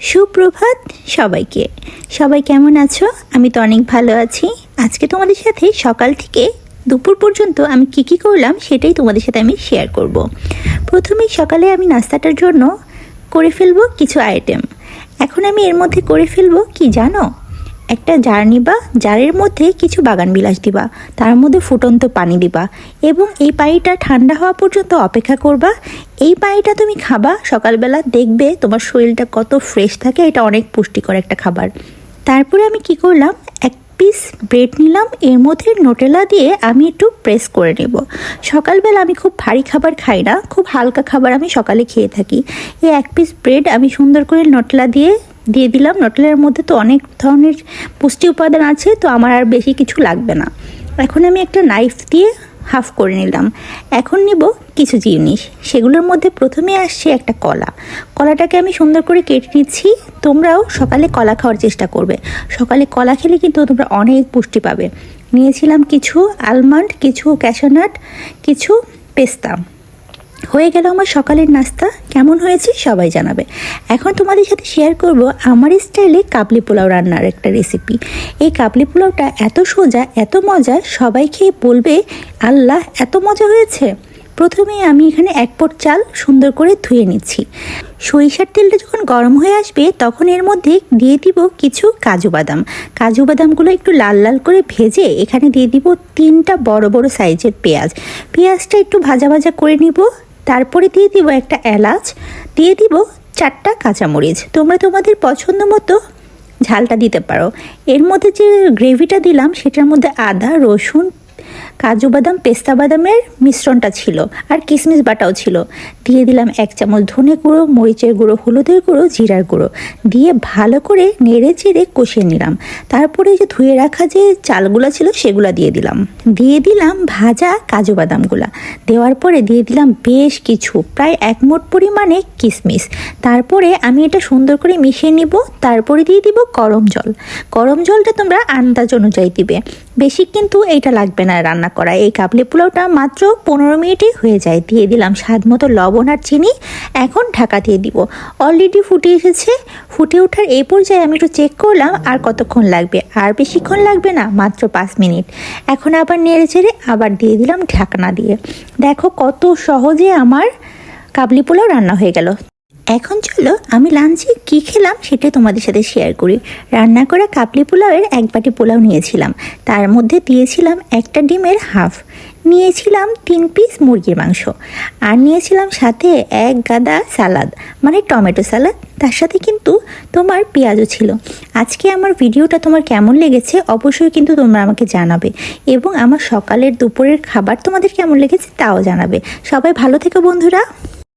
সুপ্রভাত সবাইকে। সবাই কেমন আছো? আমি তো অনেক ভালো আছি। আজকে তোমাদের সাথে সকাল থেকে দুপুর পর্যন্ত আমি কি কি করলাম সেটাই তোমাদের সাথে আমি শেয়ার করব। প্রথমেই সকালে আমি নাস্তাটার জন্য করে ফেলব কিছু আইটেম এখন আমি এর মধ্যে করে ফেলব কি জানো? একটা জার নিবা, জারের মধ্যে কিছু বাগান বিলাস দিবা, তার মধ্যে ফুটন্ত পানি দিবা এবং এই পানিটা ঠান্ডা হওয়া পর্যন্ত অপেক্ষা করবা। এই পানিটা তুমি খাবা, সকালবেলা দেখবে তোমার শরীরটা কত ফ্রেশ থাকে, এটা অনেক পুষ্টিকর একটা খাবার। তারপরে আমি কি করলাম, এক পিস ব্রেড নিলাম, এর মধ্যে নোটেলা দিয়ে আমি একটু প্রেস করে নেব। সকালবেলা আমি খুব ভারী খাবার খাই না, খুব হালকা খাবার আমি সকালে খেয়ে থাকি। এই এক পিস ব্রেড আমি সুন্দর করে নোটেলা দিয়ে দিয়ে দিলাম। নটলের মধ্যে তো অনেক ধরনের পুষ্টি উপাদান আছে, তো আমার আর বেশি কিছু লাগবে না। এখন আমি একটা নাইফ দিয়ে হাফ করে নিলাম। এখন নিব কিছু জিনিস। সেগুলোর মধ্যে প্রথমে আসছে একটা কলা। কলাটাকে আমি সুন্দর করে কেটে নিচ্ছি। তোমরাও সকালে কলা খাওয়ার চেষ্টা করবে। সকালে কলা খেলে কিন্তু তোমরা অনেক পুষ্টি পাবে। নিয়েছিলাম কিছু আলমন্ড কিছু ক্যাশনাট কিছু পেস্তা। হয়ে গেল আমার সকালের নাস্তা। কেমন হয়েছে সবাই জানাবে। এখন তোমাদের সাথে শেয়ার করব আমার স্টাইলে কাবলি পোলাও রান্নার একটা রেসিপি এই কাবলি পোলাওটা এত সোজা, এত মজা সবাই খেয়ে বলবে, আল্লাহ, এত মজা হয়েছে? প্রথমে আমি এখানে এক পট চাল সুন্দর করে ধুয়ে নিচ্ছি। সরিষার তেলটা যখন গরম হয়ে আসবে, তখন এর মধ্যে দিয়ে দিব কিছু কাজু বাদাম। কাজু বাদামগুলো একটু লাল লাল করে ভেজে এখানে দিয়ে দিব তিনটা বড় বড় সাইজের পেঁয়াজ। পেঁয়াজটা একটু ভাজা ভাজা করে নিব। তারপরে দিয়ে দিব একটা এলাচ, দিয়ে দিব চারটা কাঁচামরিচ। তোমরা তোমাদের পছন্দ মতো ঝালটা দিতে পারো। এর মধ্যে যে গ্রেভিটা দিলাম, সেটার মধ্যে আদা, রসুন কাজু বাদাম, পেস্তা বাদামের মিশ্রণটা ছিল আর কিশমিশ বাটাও ছিল। দিয়ে দিলাম এক চামচ ধনে গুঁড়ো, মরিচের গুঁড়ো, হলুদের গুঁড়ো, জিরার গুঁড়ো। দিয়ে ভালো করে নেড়ে চেড়ে কষিয়ে নিলাম। তারপরে যে ধুয়ে রাখা যে চালগুলো ছিল সেগুলো দিয়ে দিলাম। দিয়ে দিলাম ভাজা কাজু বাদামগুলা। দেওয়ার পরে দিয়ে দিলাম বেশ কিছু, প্রায় এক মোট পরিমাণে কিশমিশ তারপরে আমি এটা সুন্দর করে মিশিয়ে নিব। তারপরে দিয়ে দিব গরম জল। গরম জলটা তোমরা আন্দাজ অনুযায়ী দিবে। বেশি কিন্তু এইটা লাগবে না রান্না করা। এই কাবলি পোলাওটা মাত্র পনেরো মিনিটেই হয়ে যায়। দিয়ে দিলাম স্বাদ মতো লবণ আর চিনি। এখন ঢাকা দিয়ে দিব। অলরেডি ফুটে এসেছে। ফুটে ওঠার এই পর্যায়ে আমি একটু চেক করলাম আর কতক্ষণ লাগবে। আর বেশিক্ষণ লাগবে না, মাত্র পাঁচ মিনিট। এখন আবার নেড়ে চেড়ে আবার দিয়ে দিলাম ঢাকনা দিয়ে। দেখো কত সহজে আমার কাবলি পোলাও রান্না হয়ে গেল। এখন চলো, আমি লাঞ্চে কী খেলাম সেটা তোমাদের সাথে শেয়ার করি। রান্না করা কাবলি পোলাওয়ের এক বাটি পোলাও নিয়েছিলাম। তার মধ্যে দিয়েছিলাম একটা ডিমের হাফ। নিয়েছিলাম তিন পিস মুরগির মাংস। আর নিয়েছিলাম সাথে এক গাদা সালাদ। মানে টমেটো সালাদ। তার সাথে কিন্তু তোমার পেঁয়াজও ছিল। আজকে আমার ভিডিওটা তোমার কেমন লেগেছে অবশ্যই কিন্তু তোমরা আমাকে জানাবে। এবং আমার সকালের দুপুরের খাবার তোমাদের কেমন লেগেছে তাও জানাবে। সবাই ভালো থেকো বন্ধুরা।